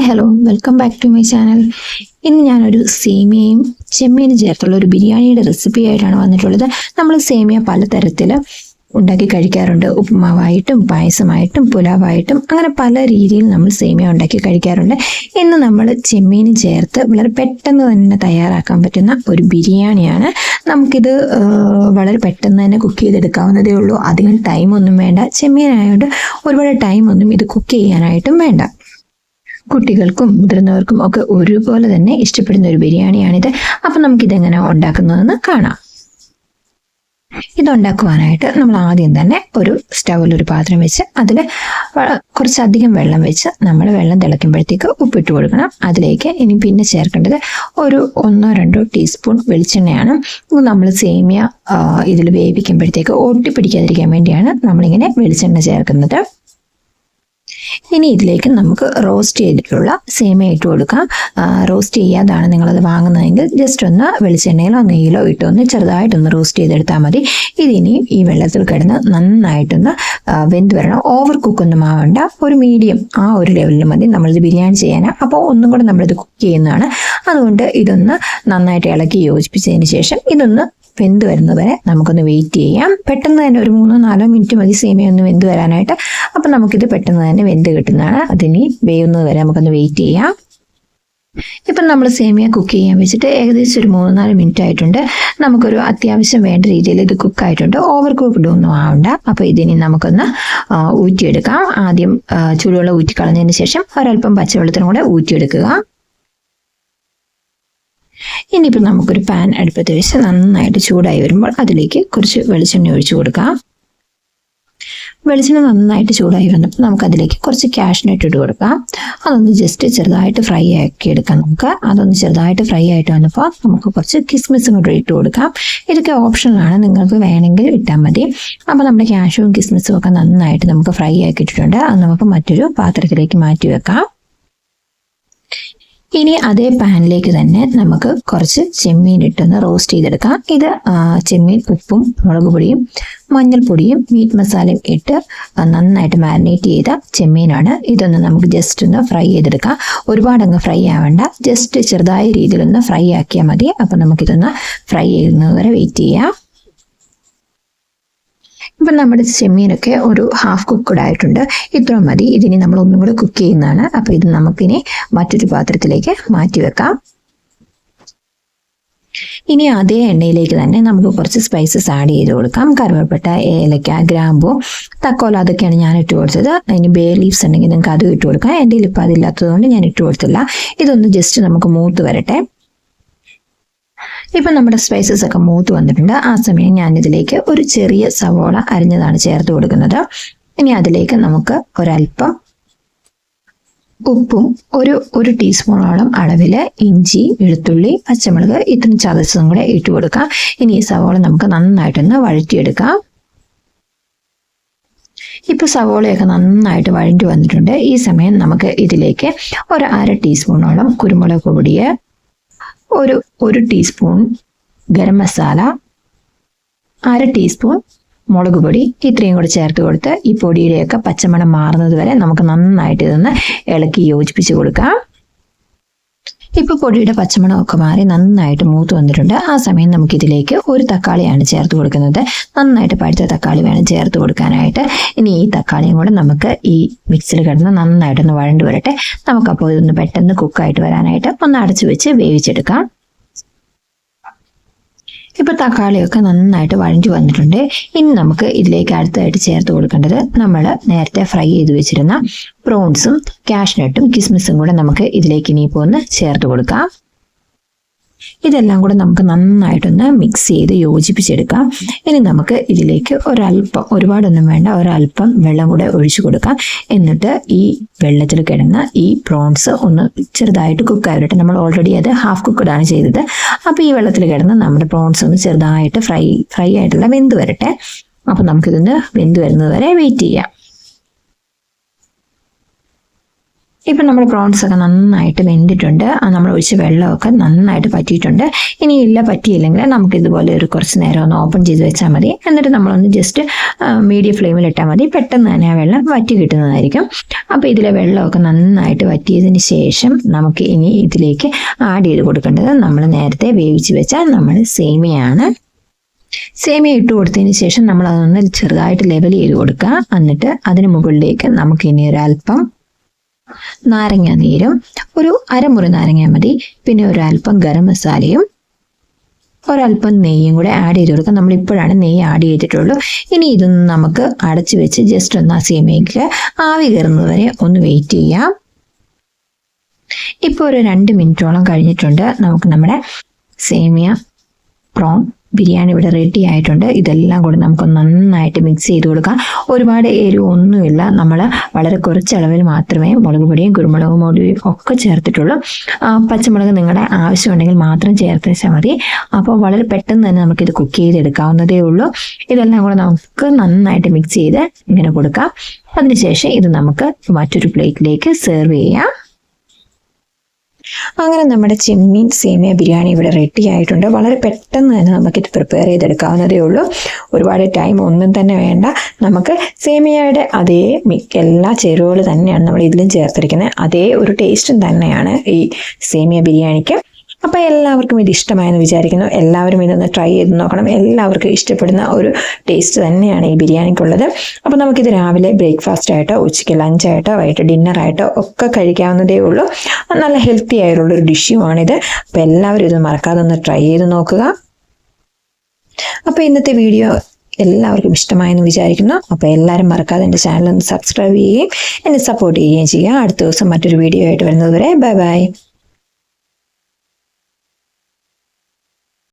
Hi hello welcome back to my channel ഇന്ന് ഞാനൊരു സേമിയയും ചെമ്മീനും ചേർത്തുള്ള ഒരു ബിരിയാണിയുടെ റെസിപ്പി ആയിട്ടാണ് വന്നിട്ടുള്ളത്. നമ്മൾ സേമിയ പലതരത്തിൽ ഉണ്ടാക്കി കഴിക്കാറുണ്ട്. ഉപ്പുമാവായിട്ടും പായസമായിട്ടും പുലാവായിട്ടും അങ്ങനെ പല രീതിയിൽ നമ്മൾ സേമിയ ഉണ്ടാക്കി കഴിക്കാറുണ്ട്. ഇന്ന് നമ്മൾ ചെമ്മീനും ചേർത്ത് വളരെ പെട്ടെന്ന് തന്നെ തയ്യാറാക്കാൻ പറ്റുന്ന ഒരു ബിരിയാണിയാണ്. നമുക്കിത് വളരെ പെട്ടെന്ന് തന്നെ കുക്ക് ചെയ്തെടുക്കാവുന്നതേ ഉള്ളൂ. അധികം ടൈമൊന്നും വേണ്ട. ചെമ്മീനായതുകൊണ്ട് ഒരുപാട് ടൈമൊന്നും ഇത് കുക്ക് ചെയ്യാനായിട്ടും വേണ്ട. കുട്ടികൾക്കും മുതിർന്നവർക്കും ഒക്കെ ഒരുപോലെ തന്നെ ഇഷ്ടപ്പെടുന്ന ഒരു ബിരിയാണിയാണിത്. അപ്പം നമുക്കിതെങ്ങനെ ഉണ്ടാക്കുന്നതെന്ന് കാണാം. ഇതുണ്ടാക്കുവാനായിട്ട് നമ്മൾ ആദ്യം തന്നെ ഒരു സ്റ്റൗവിൽ ഒരു പാത്രം വെച്ച് അതിൽ കുറച്ചധികം വെള്ളം വെച്ച് നമ്മൾ വെള്ളം തിളയ്ക്കുമ്പോഴത്തേക്ക് ഉപ്പിട്ട് കൊടുക്കണം. അതിലേക്ക് ഇനി പിന്നെ ചേർക്കേണ്ടത് ഒരു ഒന്നോ രണ്ടോ ടീസ്പൂൺ വെളിച്ചെണ്ണയാണ്. നമ്മൾ സേമിയ ഇതിൽ വേവിക്കുമ്പോഴത്തേക്ക് ഒട്ടിപ്പിടിക്കാതിരിക്കാൻ വേണ്ടിയാണ് നമ്മളിങ്ങനെ വെളിച്ചെണ്ണ ചേർക്കുന്നത്. ഇനി ഇതിലേക്ക് നമുക്ക് റോസ്റ്റ് ചെയ്തിട്ടുള്ള സേമിയ ഇട്ട് കൊടുക്കാം. റോസ്റ്റ് ചെയ്യാതാണ് നിങ്ങളത് വാങ്ങുന്നതെങ്കിൽ ജസ്റ്റ് ഒന്ന് വെളിച്ചെണ്ണയിലോ നെയ്യിലോ ഇട്ടൊന്ന് ചെറുതായിട്ടൊന്ന് റോസ്റ്റ് ചെയ്തെടുത്താൽ മതി. ഇതിനിയും ഈ വെള്ളത്തിൽ കിടന്ന് നന്നായിട്ടൊന്ന് വെന്ത് വരണം. ഓവർ കുക്കൊന്നും ആവണ്ട. ഒരു മീഡിയം ആ ഒരു ലെവലിൽ മതി. നമ്മളിത് ബിരിയാണി ചെയ്യാനാണ് അപ്പോൾ ഒന്നും കൂടെ നമ്മളിത് കുക്ക് ചെയ്യുന്നതാണ്. അതുകൊണ്ട് ഇതൊന്ന് നന്നായിട്ട് ഇളക്കി യോജിപ്പിച്ചതിന് ശേഷം ഇതൊന്ന് വെന്ത് വരുന്നത് വരെ നമുക്കൊന്ന് വെയിറ്റ് ചെയ്യാം. പെട്ടെന്ന് തന്നെ ഒരു മൂന്നോ നാലോ മിനിറ്റ് മതി സേമിയ ഒന്ന് വെന്ത് വരാനായിട്ട്. അപ്പം നമുക്കിത് പെട്ടെന്ന് തന്നെ വെന്ത് കിട്ടുന്നതാണ്. അതിനി വേവുന്നത് വരെ നമുക്കൊന്ന് വെയിറ്റ് ചെയ്യാം. ഇപ്പം നമ്മൾ സേമിയ കുക്ക് ചെയ്യാൻ വെച്ചിട്ട് ഏകദേശം ഒരു മൂന്ന് നാല് മിനിറ്റ് ആയിട്ടുണ്ട്. നമുക്കൊരു അത്യാവശ്യം വേണ്ട രീതിയിൽ ഇത് കുക്ക് ആയിട്ടുണ്ട്. ഓവർ കുക്ക്ഡ് ഒന്നും ആവണ്ട. അപ്പോൾ ഇതിനി നമുക്കൊന്ന് ഊറ്റിയെടുക്കാം. ആദ്യം ചൂടുവെള്ളം ഊറ്റി കളഞ്ഞതിന് ശേഷം ഒരൽപ്പം പച്ചവെള്ളത്തിനും കൂടെ ഊറ്റിയെടുക്കുക. ഇനിയിപ്പോൾ നമുക്കൊരു പാൻ അടുപ്പത്ത് വെച്ച് നന്നായിട്ട് ചൂടായി വരുമ്പോൾ അതിലേക്ക് കുറച്ച് വെളിച്ചെണ്ണ ഒഴിച്ചു കൊടുക്കാം. വെളിച്ചെണ്ണ നന്നായിട്ട് ചൂടായി വന്നപ്പോൾ നമുക്ക് അതിലേക്ക് കുറച്ച് കാഷ്നട്ട് ഇട്ട് കൊടുക്കാം. അതൊന്ന് ജസ്റ്റ് ചെറുതായിട്ട് ഫ്രൈ ആക്കി എടുക്കാം നമുക്ക്. അതൊന്ന് ചെറുതായിട്ട് ഫ്രൈ ആയിട്ട് വന്നപ്പോൾ നമുക്ക് കുറച്ച് കിസ്മിസും കൂടെ ഇട്ട് കൊടുക്കാം. ഇതൊക്കെ ഓപ്ഷനാണ് നിങ്ങൾക്ക് വേണമെങ്കിൽ ഇട്ടാൽ മതി. അപ്പോൾ നമ്മുടെ ക്യാഷും കിസ്മിസും ഒക്കെ നന്നായിട്ട് നമുക്ക് ഫ്രൈ ആക്കിയിട്ടുണ്ട് അത് നമുക്ക് മറ്റൊരു പാത്രത്തിലേക്ക് മാറ്റി വെക്കാം. ഇനി അതേ പാനിലേക്ക് തന്നെ നമുക്ക് കുറച്ച് ചെമ്മീൻ ഇട്ടൊന്ന് റോസ്റ്റ് ചെയ്തെടുക്കാം. ഇത് ചെമ്മീൻ ഉപ്പും മുളക് പൊടിയും മഞ്ഞൾപ്പൊടിയും മീറ്റ് മസാലയും ഇട്ട് നന്നായിട്ട് മാരിനേറ്റ് ചെയ്ത ചെമ്മീനാണ്. ഇതൊന്ന് നമുക്ക് ജസ്റ്റ് ഒന്ന് ഫ്രൈ ചെയ്തെടുക്കാം. ഒരുപാട് അങ്ങ് ഫ്രൈ ആവേണ്ട. ജസ്റ്റ് ചെറുതായ രീതിയിലൊന്ന് ഫ്രൈ ആക്കിയാൽ മതി. അപ്പം നമുക്കിതൊന്ന് ഫ്രൈ ചെയ്യുന്നത് വരെ വെയിറ്റ് ചെയ്യാം. ഇപ്പം നമ്മുടെ ചെമ്മീനൊക്കെ ഒരു ഹാഫ് കുക്ക്ഡ് ആയിട്ടുണ്ട്. ഇത്ര മതി. ഇതിനി നമ്മൾ ഒന്നും കൂടെ കുക്ക് ചെയ്യുന്നതാണ്. അപ്പോൾ ഇത് നമുക്കിനി മറ്റൊരു പാത്രത്തിലേക്ക് മാറ്റി വെക്കാം. ഇനി അതേ എണ്ണയിലേക്ക് തന്നെ നമുക്ക് കുറച്ച് സ്പൈസസ് ആഡ് ചെയ്ത് കൊടുക്കാം. കറുവപ്പട്ട ഏലക്ക ഗ്രാമ്പു തക്കോല അതൊക്കെയാണ് ഞാൻ ഇട്ട് കൊടുത്തത്. അതിന് ബേ ലീവ്സ് ഉണ്ടെങ്കിൽ നിങ്ങൾക്ക് അതും ഇട്ട് കൊടുക്കാം. എന്റെ ഇപ്പം അതില്ലാത്തതുകൊണ്ട് ഞാൻ ഇട്ട് കൊടുത്തില്ല. ഇതൊന്ന് ജസ്റ്റ് നമുക്ക് മൂത്ത് വരട്ടെ. ഇപ്പം നമ്മുടെ സ്പൈസസ് ഒക്കെ മൂത്ത് വന്നിട്ടുണ്ട്. ആ സമയം ഞാൻ ഇതിലേക്ക് ഒരു ചെറിയ സവോള അരിഞ്ഞതാണ് ചേർത്ത് കൊടുക്കുന്നത്. ഇനി അതിലേക്ക് നമുക്ക് ഒരല്പം ഉപ്പും ഒരു ഒരു ടീസ്പൂണോളം അളവിൽ ഇഞ്ചി വെളുത്തുള്ളി പച്ചമുളക് ഇത്രയും ചതച്ചതും കൂടെ ഇട്ട് കൊടുക്കാം. ഇനി ഈ സവോള നമുക്ക് നന്നായിട്ടൊന്ന് വഴറ്റിയെടുക്കാം. ഇപ്പൊ സവോളയൊക്കെ നന്നായിട്ട് വഴണ്ടി വന്നിട്ടുണ്ട്. ഈ സമയം നമുക്ക് ഇതിലേക്ക് ഒരു അര ടീസ്പൂണോളം കുരുമുളക് പൊടിയെ ഒരു ഒരു ടീസ്പൂൺ ഗരം മസാല അര ടീസ്പൂൺ മുളക് പൊടി ഇത്രയും കൂടി ചേർത്ത് കൊടുത്ത് ഈ പൊടിയുടെയൊക്കെ പച്ചമണം മാറുന്നത് വരെ നമുക്ക് നന്നായിട്ട് ഇതൊന്ന് ഇളക്കി യോജിപ്പിച്ച് കൊടുക്കാം. ഇപ്പൊ പൊടിയുടെ പച്ചമണമൊക്കെ മാറി നന്നായിട്ട് മൂത്ത് വന്നിട്ടുണ്ട്. ആ സമയം നമുക്ക് ഇതിലേക്ക് ഒരു തക്കാളിയാണ് ചേർത്ത് കൊടുക്കുന്നത്. നന്നായിട്ട് പഴുത്ത തക്കാളി വേണം ചേർത്ത് കൊടുക്കാനായിട്ട്. ഇനി ഈ തക്കാളിയും കൂടെ നമുക്ക് ഈ മിക്സിൽ കിടന്ന് നന്നായിട്ടൊന്ന് വഴണ്ട് വരട്ടെ. നമുക്കപ്പോൾ ഇതൊന്ന് പെട്ടെന്ന് കുക്കായിട്ട് വരാനായിട്ട് ഒന്ന് അടച്ചു വെച്ച് വേവിച്ചെടുക്കാം. ഇപ്പൊ തക്കാളിയൊക്കെ നന്നായിട്ട് വഴഞ്ഞു വന്നിട്ടുണ്ട്. ഇനി നമുക്ക് ഇതിലേക്ക് അടുത്തായിട്ട് ചേർത്ത് കൊടുക്കേണ്ടത് നമ്മൾ നേരത്തെ ഫ്രൈ ചെയ്ത് വെച്ചിരുന്ന പ്രോൺസും കാഷ്നട്ടും കിസ്മിസും കൂടെ നമുക്ക് ഇതിലേക്ക് ഇനിയിപ്പോൾ ഒന്ന് ചേർത്ത് കൊടുക്കാം. ഇതെല്ലാം കൂടെ നമുക്ക് നന്നായിട്ടൊന്ന് മിക്സ് ചെയ്ത് യോജിപ്പിച്ചെടുക്കാം. ഇനി നമുക്ക് ഇതിലേക്ക് ഒരല്പം ഒരുപാടൊന്നും വേണ്ട ഒരല്പം വെള്ളം കൂടെ ഒഴിച്ചു കൊടുക്കാം. എന്നിട്ട് ഈ വെള്ളത്തിൽ കിടന്ന ഈ പ്രോൺസ് ഒന്ന് ചെറുതായിട്ട് കുക്ക് ആയിട്ട് നമ്മൾ ഓൾറെഡി അത് ഹാഫ് കുക്ക്ഡ് ആണ് ചെയ്തത്. അപ്പോൾ ഈ വെള്ളത്തിൽ കിടന്ന് നമ്മുടെ പ്രോൺസ് ഒന്ന് ചെറുതായിട്ട് ഫ്രൈ ഫ്രൈ ആയിട്ടുള്ള വെന്ത് വരട്ടെ. അപ്പോൾ നമുക്കിതൊന്ന് വെന്ത് വരുന്നത് വരെ വെയിറ്റ് ചെയ്യാം. ഇപ്പം നമ്മൾ പ്രോൺസ് ഒക്കെ നന്നായിട്ട് വെന്തിട്ടുണ്ട്. നമ്മൾ ഒഴിച്ച വെള്ളമൊക്കെ നന്നായിട്ട് പറ്റിയിട്ടുണ്ട്. ഇനി ഇല്ല പറ്റിയില്ലെങ്കിൽ നമുക്ക് ഇതുപോലെ ഒരു കുറച്ച് നേരം ഒന്ന് ഓപ്പൺ ചെയ്ത് വെച്ചാൽ മതി. എന്നിട്ട് നമ്മളൊന്ന് ജസ്റ്റ് മീഡിയം ഫ്ലെയിമിൽ ഇട്ടാൽ മതി. പെട്ടെന്ന് തന്നെ ആ വെള്ളം വറ്റി കിട്ടുന്നതായിരിക്കും. അപ്പോൾ ഇതിലെ വെള്ളമൊക്കെ നന്നായിട്ട് വറ്റിയതിന് ശേഷം നമുക്ക് ഇനി ഇതിലേക്ക് ആഡ് ചെയ്ത് കൊടുക്കേണ്ടത് നമ്മൾ നേരത്തെ വേവിച്ച് വെച്ച നമ്മൾ സേമിയാണ് സേമിയ ഇട്ട് കൊടുത്തതിന് ശേഷം നമ്മൾ അതൊന്ന് ചെറുതായിട്ട് ലെവൽ ചെയ്ത് കൊടുക്കുക. എന്നിട്ട് അതിന് മുകളിലേക്ക് നമുക്ക് ഇനി ഒരല്പം നാരങ്ങ നീരും ഒരു അരമുറി നാരങ്ങ മതി. പിന്നെ അല്പം ഗരം മസാലയും ഒരല്പം നെയ്യും കൂടെ ആഡ് ചെയ്ത് കൊടുക്കാം. നമ്മൾ ഇപ്പോഴാണ് നെയ്യ് ആഡ് ചെയ്തിട്ടുള്ളൂ ഇനി ഇതൊന്ന് നമുക്ക് അടച്ചു വെച്ച് ജസ്റ്റ് ഒന്ന് ആ ആവി കയറുന്നത് വരെ ഒന്ന് വെയിറ്റ് ചെയ്യാം. ഇപ്പോൾ ഒരു രണ്ട് മിനിറ്റോളം കഴിഞ്ഞിട്ടുണ്ട്. നമുക്ക് നമ്മുടെ സേമിയ പ്രോൺ ബിരിയാണി ഇവിടെ റെഡി ആയിട്ടുണ്ട്. ഇതെല്ലാം കൂടി നമുക്ക് നന്നായിട്ട് മിക്സ് ചെയ്ത് കൊടുക്കാം. ഒരുപാട് എരിവൊന്നുമില്ല. നമ്മൾ വളരെ കുറച്ച് അളവിൽ മാത്രമേ മുളക് പൊടിയും കുരുമുളക് പൊടിയും ഒക്കെ ചേർത്തിട്ടുള്ളൂ. പച്ചമുളക് നിങ്ങളുടെ ആവശ്യമുണ്ടെങ്കിൽ മാത്രം ചേർത്ത് വെച്ചാൽ മതി. അപ്പോൾ വളരെ പെട്ടെന്ന് തന്നെ നമുക്കിത് കുക്ക് ചെയ്തെടുക്കാവുന്നതേ ഉള്ളൂ. ഇതെല്ലാം കൂടെ നമുക്ക് നന്നായിട്ട് മിക്സ് ചെയ്ത് ഇങ്ങനെ കൊടുക്കാം. അതിനുശേഷം ഇത് നമുക്ക് മറ്റൊരു പ്ലേറ്റിലേക്ക് സെർവ് ചെയ്യാം. അങ്ങനെ നമ്മുടെ ചെമ്മീൻ സേമിയ ബിരിയാണി ഇവിടെ റെഡി ആയിട്ടുണ്ട്. വളരെ പെട്ടെന്ന് തന്നെ നമുക്കിത് പ്രിപ്പയർ ചെയ്തെടുക്കാവുന്നതേ ഉള്ളൂ. ഒരുപാട് ടൈം ഒന്നും തന്നെ വേണ്ട. നമുക്ക് സേമിയയുടെ അതേ എല്ലാ ചേരുവകൾ തന്നെയാണ് നമ്മൾ ഇതിലും ചേർത്തിരിക്കുന്നത്. അതേ ഒരു ടേസ്റ്റും തന്നെയാണ് ഈ സേമിയ ബിരിയാണിക്ക്. അപ്പോൾ എല്ലാവർക്കും ഇത് ഇഷ്ടമായെന്ന് വിചാരിക്കുന്നു. എല്ലാവരും ഇതൊന്ന് ട്രൈ ചെയ്ത് നോക്കണം. എല്ലാവർക്കും ഇഷ്ടപ്പെടുന്ന ഒരു ടേസ്റ്റ് തന്നെയാണ് ഈ ബിരിയാണിക്കുള്ളത്. അപ്പോൾ നമുക്കിത് രാവിലെ ബ്രേക്ക്ഫാസ്റ്റ് ആയിട്ടോ ഉച്ചയ്ക്ക് ലഞ്ചായിട്ടോ വൈകിട്ട് ഡിന്നറായിട്ടോ ഒക്കെ കഴിക്കാവുന്നതേ ഉള്ളൂ. നല്ല ഹെൽത്തി ആയിട്ടുള്ള ഒരു ഡിഷുമാണിത് അപ്പോൾ എല്ലാവരും ഇത് മറക്കാതെ ഒന്ന് ട്രൈ ചെയ്ത് നോക്കുക. അപ്പോൾ ഇന്നത്തെ വീഡിയോ എല്ലാവർക്കും ഇഷ്ടമായെന്ന് വിചാരിക്കുന്നു. അപ്പോൾ എല്ലാവരും മറക്കാതെ എന്റെ ചാനൽ ഒന്ന് സബ്സ്ക്രൈബ് ചെയ്യുകയും എന്നെ സപ്പോർട്ട് ചെയ്യുകയും ചെയ്യുക. അടുത്ത ദിവസം മറ്റൊരു വീഡിയോ ആയിട്ട് വരുന്നത് വരെ. Bye bye